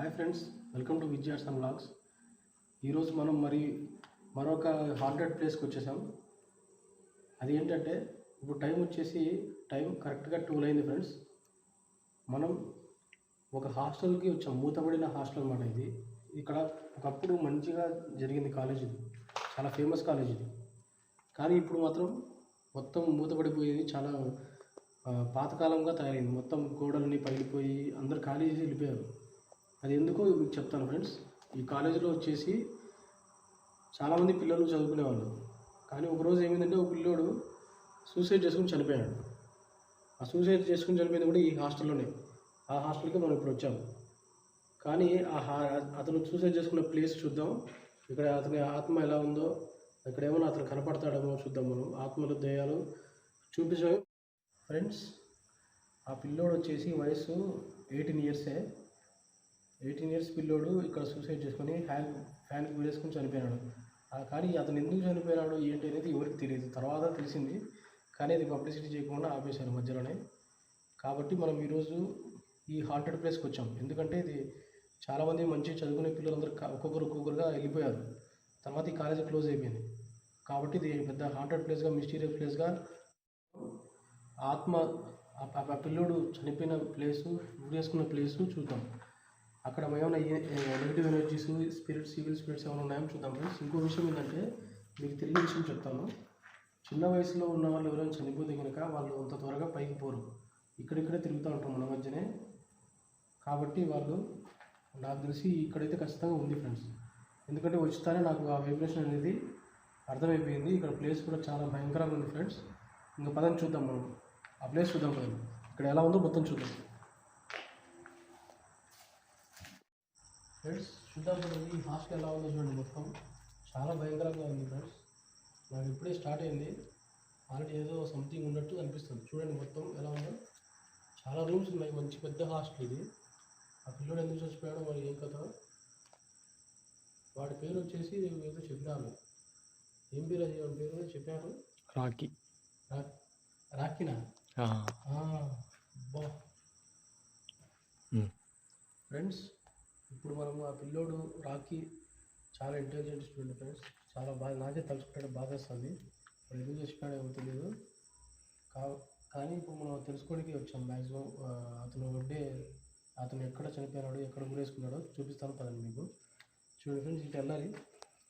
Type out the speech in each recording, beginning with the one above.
Hi friends welcome to విజయార్స్ blogs ఈరోజు మనం మరి మరొక హాంటెడ్ ప్లేస్కి వచ్చేసాం. అది ఏంటంటే ఇప్పుడు టైం వచ్చేసి టైం కరెక్ట్గా టూల్ అయింది ఫ్రెండ్స్. మనం ఒక హాస్టల్కి వచ్చాం మూతబడిన హాస్టల్ అన్నమాట ఇది. ఇక్కడ ఒకప్పుడు మంచిగా జరిగింది కాలేజ్ ఇది. చాలా ఫేమస్ కాలేజ్ ఇది. కానీ ఇప్పుడు మాత్రం మొత్తం మూతపడిపోయింది చాలా పాతకాలంగా తయారైంది. మొత్తం గోడలని పగిలిపోయి అందరు ఖాళీ వెళ్ళిపోయారు. అది ఎందుకో మీకు చెప్తాను ఫ్రెండ్స్. ఈ కాలేజీలో వచ్చేసి చాలామంది పిల్లలు చదువుకునేవాళ్ళు. కానీ ఒకరోజు ఏమైందంటే ఒక పిల్లోడు సూసైడ్ చేసుకుని చనిపోయాడు. ఆ సూసైడ్ చేసుకుని చనిపోయింది కూడా ఈ హాస్టల్లోనే. ఆ హాస్టల్కి మనం ఇప్పుడు వచ్చాము. కానీ ఆ హా అతను సూసైడ్ చేసుకున్న ప్లేస్ చూద్దాం. ఇక్కడ అతని ఆత్మ ఎలా ఉందో ఇక్కడ ఏమైనా అతను కనపడతాడేమో చూద్దాం మనం. ఆత్మలు దయ్యాలు చూపించాము ఫ్రెండ్స్ ఆ పిల్లోడు వచ్చేసి వయసు ఎయిటీన్ ఇయర్సే. ఎయిటీన్ ఇయర్స్ పిల్లోడు ఇక్కడ సూసైడ్ చేసుకొని హ్యాండ్ ఫ్యాన్కి వేసుకొని చనిపోయినాడు. కానీ అతను ఎందుకు చనిపోయినాడు ఏంటి అనేది ఎవరికి తెలియదు. తర్వాత తెలిసింది కానీ అది పబ్లిసిటీ చేయకుండా ఆపేశారు మధ్యలోనే. కాబట్టి మనం ఈరోజు ఈ హాంటెడ్ ప్లేస్కి వచ్చాం. ఎందుకంటే ఇది చాలామంది మంచి చదువుకునే పిల్లలందరూ ఒక్కొక్కరు ఒక్కొక్కరుగా వెళ్ళిపోయారు. తర్వాత ఈ కాలేజీ క్లోజ్ అయిపోయింది. కాబట్టి ఇది పెద్ద హాంటెడ్ ప్లేస్గా మిస్టీరియస్ ప్లేస్గా ఆత్మ ఆ పిల్లోడు చనిపోయిన ప్లేసు వేసుకున్న ప్లేసు చూద్దాం. అక్కడ ఏమైనా negative energies spirits civil spirits ఏమైనా ఉన్నాయో చూద్దాం ఫ్రెండ్స్. ఇంకో విషయం ఏంటంటే మీకు తెలియని విషయం చెప్తాను. చిన్న వయసులో ఉన్న వాళ్ళు ఎవరైనా చనిపోతే కనుక వాళ్ళు అంత త్వరగా పైకి పోరు. ఇక్కడిక్కడే తిరుగుతూ ఉంటాం మన మధ్యనే. కాబట్టి వాళ్ళు నాకు తెలిసి ఇక్కడైతే ఖచ్చితంగా ఉంది ఫ్రెండ్స్. ఎందుకంటే వచ్చితేనే నాకు ఆ వైబ్రేషన్ అనేది అర్థమైపోయింది. ఇక్కడ ప్లేస్ కూడా చాలా భయంకరంగా ఉంది ఫ్రెండ్స్. ఇంకా పదం చూద్దాం మనం. ఆ ప్లేస్ చూద్దాం పదం ఇక్కడ ఎలా ఉందో మొత్తం చూద్దాం. ఫ్రెండ్స్ చూద్దాం ఈ హాస్టల్ ఎలా ఉందో చూడండి మొత్తం. చాలా భయంకరంగా ఉంది ఫ్రెండ్స్ నాకు ఇప్పుడే స్టార్ట్ అయింది. ఆల్రెడీ ఏదో సంథింగ్ ఉన్నట్టు అనిపిస్తుంది. చూడండి మొత్తం ఎలా ఉందో. చాలా రూమ్స్ ఉన్నాయి. మంచి పెద్ద హాస్టల్ ఇది. ఆ పిల్లోడు ఎందుకు చచ్చిపోయాడో మరి ఏం కథ? వాడి పేరు వచ్చేసి ఏదో చెప్పినాను ఏం పేరు అది? వాడి పేరు చెప్పారు రాకి రా రాకినా ఆ, బా ఉమ్. ఫ్రెండ్స్ ఇప్పుడు మనము ఆ పిల్లోడు రాకీ చాలా ఇంటెలిజెంట్ స్టూడెంట్ ఫ్రెండ్స్ చాలా బాగా నాకే తలుచుకుంటే బాధ వస్తుంది. ఎందుకు చేసుకున్నాడు ఏమో తెలియదు కా కానీ ఇప్పుడు మనం తెలుసుకోవడానికి వచ్చాం మ్యాక్సిమం అతను ఉండే అతను ఎక్కడ చనిపోయినాడు ఎక్కడ గురేసుకున్నాడో చూపిస్తాను పదండి మీకు. చూడండి ఫ్రెండ్స్ ఇటు వెళ్ళాలి.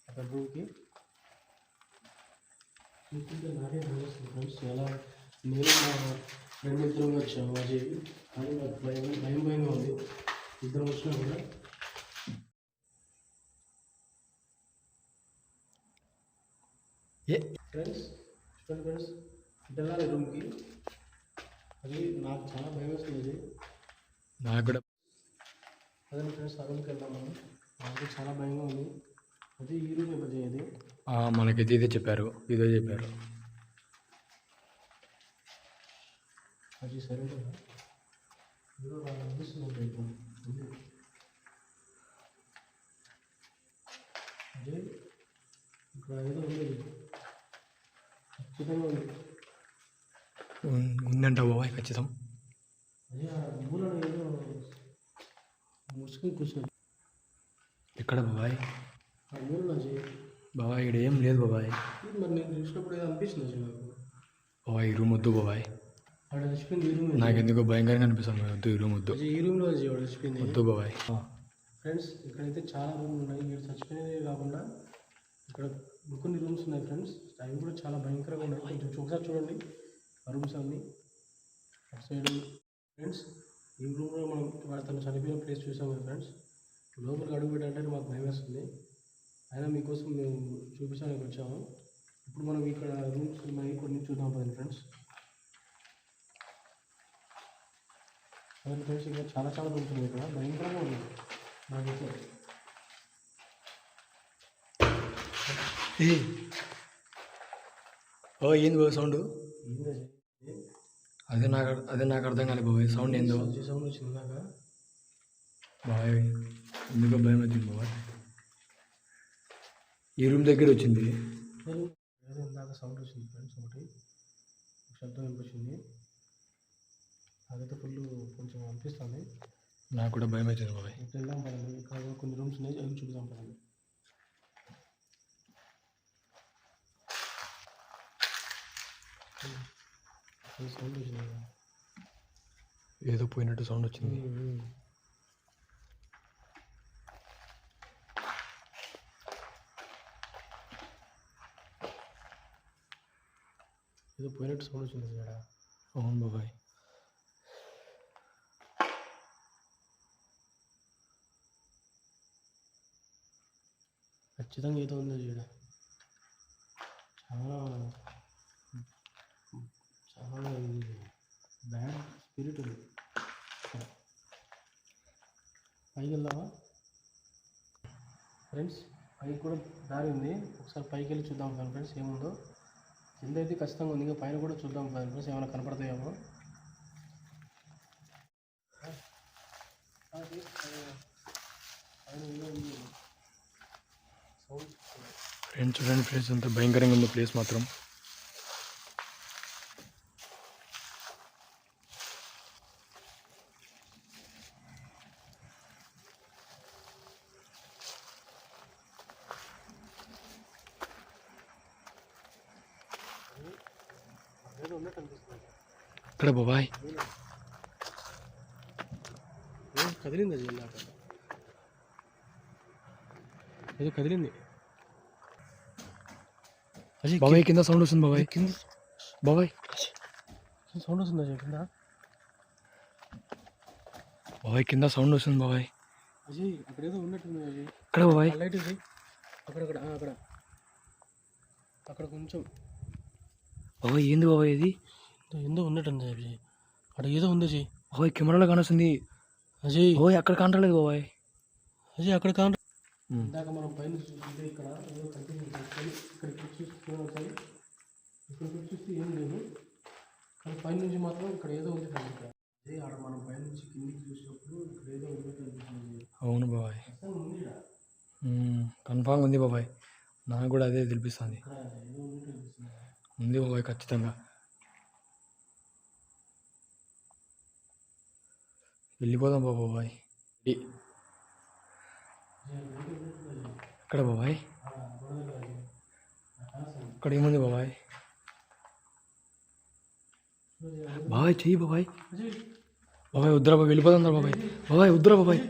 అక్కడ రూమ్కి. చూస్తుంటే నాకే తెలుస్తుంది ఫ్రెండ్స్ ఎలా నేను మా ఫ్రెండ్ ఇద్దరం వచ్చాము అజయ్ కానీ నాకు భయం భయం భయంగా ఉంది. ఇద్దరం వచ్చినా కూడా ఏ ఫ్రెండ్స్ చూడండి ఫ్రెండ్స్ వెళ్ళాలి రూమ్కి. అది నాకు చాలా భయం వేస్తుంది. నాకు కూడా అదే ఫ్రెండ్స్ ఆ రూమ్కి వెళ్దాం మనం. నాకు చాలా భయంగా ఉంది. అది ఈ రూమ్ అది ఆ, మనకి ఇదే చెప్పారు. ఇదే చెప్పారు. అది సరే ఇప్పుడు. అదే ఇక్కడ ఏదో ఉన్- ఉందంట బాబాయ్ ఖచ్చితం. ఎక్కడ బాబాయ్? బాబాయ్ ఇక్కడ ఏం లేదు బాబాయ్. మరి బాబాయ్ ఈ రూమ్ వద్దు బాబాయ్. రూమ్ ఎందుకో భయంకరంగా అనిపిస్తుంది వద్దు ఈ రూమ్ వద్దు. ఈ రూమ్లో వద్దు బాబాయ్. ఫ్రెండ్స్ ఇక్కడైతే చాలా రూమ్లు ఉన్నాయి. వీడు చచ్చిపోయినదే కాకుండా ఇక్కడ ఇంకొన్ని రూమ్స్ ఉన్నాయి ఫ్రెండ్స్ అవి కూడా చాలా భయంకరంగా ఉన్నాయి కొంచెం ఒకసారి చూడండి. ఆ రూమ్స్ అన్నీ. అటు సైడ్ ఫ్రెండ్స్ ఈ రూమ్లో మనం వాడు తను చనిపోయిన ప్లేస్ చూసాం కదా ఫ్రెండ్స్ లోపలికి అడుగు పెట్టాలంటే మాకు భయం వేస్తుంది. అయినా మీకోసం మేము చూపించడానికి వచ్చాము. ఇప్పుడు మనం ఇక్కడ రూమ్స్ ఉన్నాయి. కొన్ని చూద్దాం పదండి ఫ్రెండ్స్ అదే ఫ్రెండ్స్ ఇక్కడ చాలా చాలా రూమ్స్ ఉన్నాయి ఇక్కడ. భయంకరంగా ఉన్నాయి. నాకు ఓ ఏంది బాబాయ్ సౌండ్ అదే నాకు అదే నాకు అర్థం కాలేదు బాబాయ్ సౌండ్ ఏందో? సౌండ్ వచ్చింది ఇందాక బాబాయ్ ఎందుకో భయం అవుతుంది బాబాయ్ ఈ రూమ్ దగ్గర వచ్చింది. ఇందాక సౌండ్ వచ్చింది ఫ్రెండ్స్ ఒకటి. శబ్దం వినిపించింది. నాకైతే ఫుల్ కొంచెం అనిపిస్తుంది. నాకు కూడా భయం అవుతుంది బాబాయ్ ఇక్కడ కొన్ని రూమ్స్ ఉన్నాయి. అవి చూద్దాం పదండి. సౌండ్ వచ్చింది. కదా. ఏదో పోయినట్టు సౌండ్ వచ్చింది. ఏదో పోయినట్టు సౌండ్ వచ్చింది ఇక్కడ. అవును బాబాయ్. ఖచ్చితంగా ఏదో ఉంది చూడ. చాలా చాలా బ్యాడ్ స్పిరిట్ ఉంది పైకి వెళ్దామా? ఫ్రెండ్స్ పైకి కూడా దారి ఉంది. ఒకసారి పైకి వెళ్ళి చూద్దాం కదా ఫ్రెండ్స్ ఏముందో. కింద అయితే ఖచ్చితంగా ఉంది. ఇంకా పైన కూడా చూద్దాం కదా ఫ్రెండ్స్ ఏమైనా కనపడతాయేమో. సౌండ్. ఫ్రెండ్స్ చూడండి ఫ్రెండ్స్ అంత భయంకరంగా ఉంది ప్లేస్ మాత్రం. ఇక్కడ బాబాయ్? కదిలింది అది ఇందాక? ఏదో కదిలింది. బాబాయ్ కింద సౌండ్ వస్తుంది బాబాయ్. కింద బాబాయ్. సౌండ్ వస్తుంది అజయ్ కింద? బాబాయ్ కింద సౌండ్ వస్తుంది బాబాయ్. అజయ్ అక్కడ ఏదో ఉన్నట్టుంది అజయ్. ఇక్కడ బాబాయ్? లైట్ ఇది అక్కడక్కడ ఆ, అక్కడ. అక్కడ కొంచెం బాబాయ్ ఏంది బాబాయ్ ఇది? ఏందో ఉన్నట్టుంది అజయ్. అక్కడ ఏదో ఉంది అజయ్. బాబాయ్ కెమెరాలో కానొస్తుంది. అజయ్. బాబాయ్ అక్కడ కానట్లేదు బాబాయ్. అజయ్ అక్కడ ఉమ్. ఇందాక మనం పైన చూస్తుంటే ఇక్కడ ఏదో కనిపించింది కానీ ఇక్కడ చూస్తే ఒకసారి ఇక్కడ చూస్తే ఏం లేదు. కానీ పైన నుంచి మాత్రం ఇక్కడ ఏదో ఉంది కనిపించాలి అదే ఆడ మనం పైన నుంచి కిందికి చూసినప్పుడు ఇక్కడ ఏదో ఉంది కనిపిస్తుంది అవును బాబాయ్. కన్ఫామ్ ఉంది బాబాయ్. నాకు కూడా అదే తెలిపిస్తుంది. ఉంది బాబాయ్ ఖచ్చితంగా. వెళ్ళిపోదాం బా బాబాయ్. ఎక్కడ బాబాయ్? ఇక్కడ ఏముంది బాబాయ్? బాబాయ్ చెయ్యి బాబాయ్. బాబాయ్ వద్దురా బాబాయ్ వెళ్ళిపోదాం రా బాబాయ్. బాబాయ్ వద్దురా బాబాయ్.